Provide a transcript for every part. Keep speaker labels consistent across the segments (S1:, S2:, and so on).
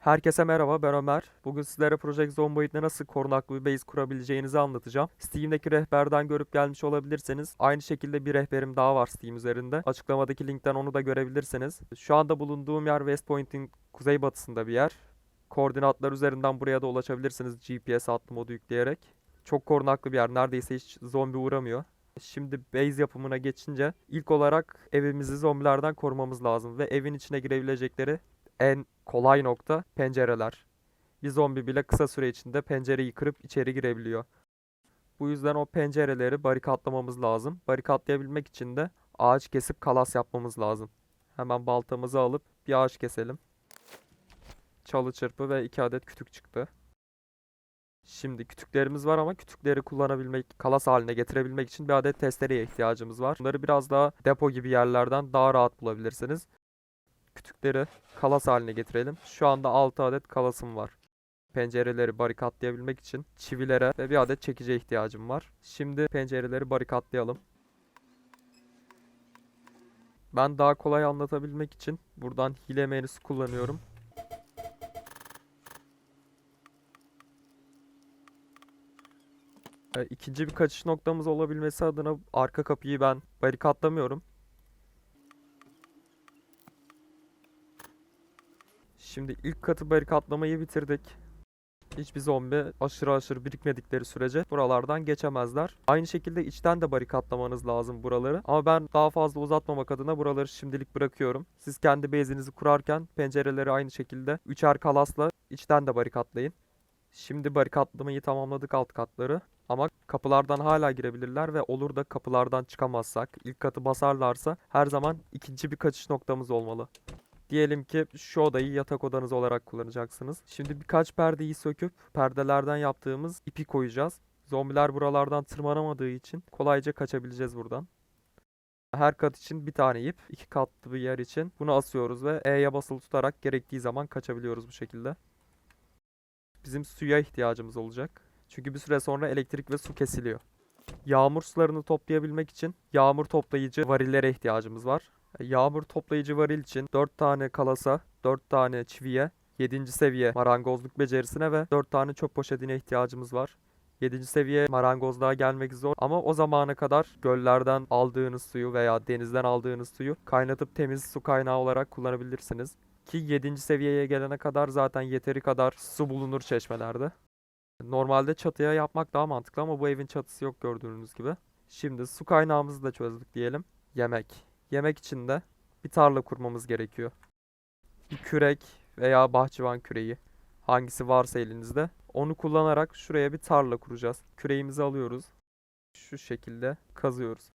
S1: Herkese merhaba ben Ömer. Bugün sizlere Project Zomboid'de nasıl korunaklı bir base kurabileceğinizi anlatacağım. Steam'deki rehberden görüp gelmiş olabilirsiniz. Aynı şekilde bir rehberim daha var Steam üzerinde. Açıklamadaki linkten onu da görebilirsiniz. Şu anda bulunduğum yer West Point'in kuzeybatısında bir yer. Koordinatlar üzerinden buraya da ulaşabilirsiniz GPS adlı modu yükleyerek. Çok korunaklı bir yer. Neredeyse hiç zombi uğramıyor. Şimdi base yapımına geçince ilk olarak evimizi zombilerden korumamız lazım ve evin içine girebilecekleri en kolay nokta pencereler. Bir zombi bile kısa süre içinde pencereyi kırıp içeri girebiliyor. Bu yüzden o pencereleri barikatlamamız lazım. Barikatlayabilmek için de ağaç kesip kalas yapmamız lazım. Hemen baltamızı alıp bir ağaç keselim. Çalı çırpı ve iki adet kütük çıktı. Şimdi kütüklerimiz var ama kütükleri kullanabilmek, kalas haline getirebilmek için bir adet testereye ihtiyacımız var. Bunları biraz daha depo gibi yerlerden daha rahat bulabilirsiniz. Kütükleri kalas haline getirelim. Şu anda 6 adet kalasım var. Pencereleri barikatlayabilmek için çivilere ve bir adet çekice ihtiyacım var. Şimdi pencereleri barikatlayalım. Ben daha kolay anlatabilmek için buradan hile menüsü kullanıyorum. E, İkinci bir kaçış noktamız olabilmesi adına arka kapıyı ben barikatlamıyorum. Şimdi ilk katı barikatlamayı bitirdik. Hiçbir zombi aşırı aşırı birikmedikleri sürece buralardan geçemezler. Aynı şekilde içten de barikatlamanız lazım buraları. Ama ben daha fazla uzatmamak adına buraları şimdilik bırakıyorum. Siz kendi base'inizi kurarken pencereleri aynı şekilde üçer kalasla içten de barikatlayın. Şimdi barikatlamayı tamamladık alt katları. Ama kapılardan hala girebilirler ve olur da kapılardan çıkamazsak, ilk katı basarlarsa her zaman ikinci bir kaçış noktamız olmalı. Diyelim ki şu odayı yatak odanız olarak kullanacaksınız. Şimdi birkaç perdeyi söküp perdelerden yaptığımız ipi koyacağız. Zombiler buralardan tırmanamadığı için kolayca kaçabileceğiz buradan. Her kat için bir tane ip, iki katlı bir yer için bunu asıyoruz ve E'ye basılı tutarak gerektiği zaman kaçabiliyoruz bu şekilde. Bizim suya ihtiyacımız olacak. Çünkü bir süre sonra elektrik ve su kesiliyor. Yağmur sularını toplayabilmek için yağmur toplayıcı varillere ihtiyacımız var. Yağmur toplayıcı varil için 4 tane kalasa, 4 tane çiviye, 7. seviye marangozluk becerisine ve 4 tane çöp poşetine ihtiyacımız var. 7. seviye marangozluğa gelmek zor ama o zamana kadar göllerden aldığınız suyu veya denizden aldığınız suyu kaynatıp temiz su kaynağı olarak kullanabilirsiniz. Ki 7. seviyeye gelene kadar zaten yeteri kadar su bulunur çeşmelerde. Normalde çatıya yapmak daha mantıklı ama bu evin çatısı yok gördüğünüz gibi. Şimdi su kaynağımızı da çözdük diyelim. Yemek. Yemek için de bir tarla kurmamız gerekiyor. Bir kürek veya bahçıvan küreği. Hangisi varsa elinizde. Onu kullanarak şuraya bir tarla kuracağız. Küreğimizi alıyoruz. Şu şekilde kazıyoruz.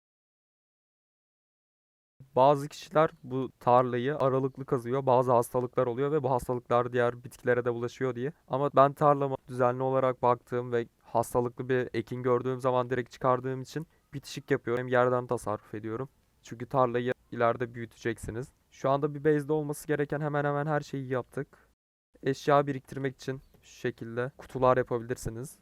S1: Bazı kişiler bu tarlayı aralıklı kazıyor. Bazı hastalıklar oluyor ve bu hastalıklar diğer bitkilere de bulaşıyor diye. Ama ben tarlama düzenli olarak baktığım ve hastalıklı bir ekin gördüğüm zaman direkt çıkardığım için bitişik yapıyorum. Hem yerden tasarruf ediyorum. Çünkü tarlayı ileride büyüteceksiniz. Şu anda bir base'de olması gereken hemen hemen her şeyi yaptık. Eşya biriktirmek için şu şekilde kutular yapabilirsiniz.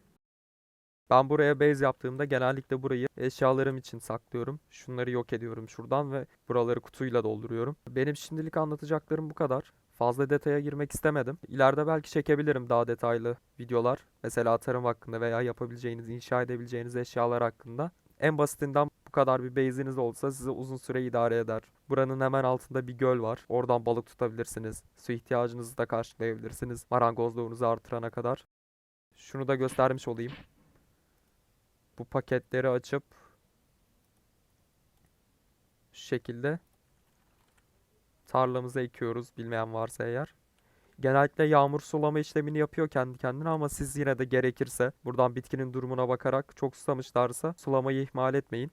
S1: Ben buraya base yaptığımda genellikle burayı eşyalarım için saklıyorum. Şunları yok ediyorum şuradan ve buraları kutuyla dolduruyorum. Benim şimdilik anlatacaklarım bu kadar. Fazla detaya girmek istemedim. İleride belki çekebilirim daha detaylı videolar. Mesela tarım hakkında veya yapabileceğiniz, inşa edebileceğiniz eşyalar hakkında. En basitinden bu kadar bir base'iniz olsa size uzun süre idare eder. Buranın hemen altında bir göl var. Oradan balık tutabilirsiniz. Su ihtiyacınızı da karşılayabilirsiniz. Marangozluğunuzu artırana kadar. Şunu da göstermiş olayım. Bu paketleri açıp şu şekilde tarlamıza ekiyoruz bilmeyen varsa eğer. Genellikle yağmur sulama işlemini yapıyor kendi kendine ama siz yine de gerekirse buradan bitkinin durumuna bakarak çok susamışlarsa sulamayı ihmal etmeyin.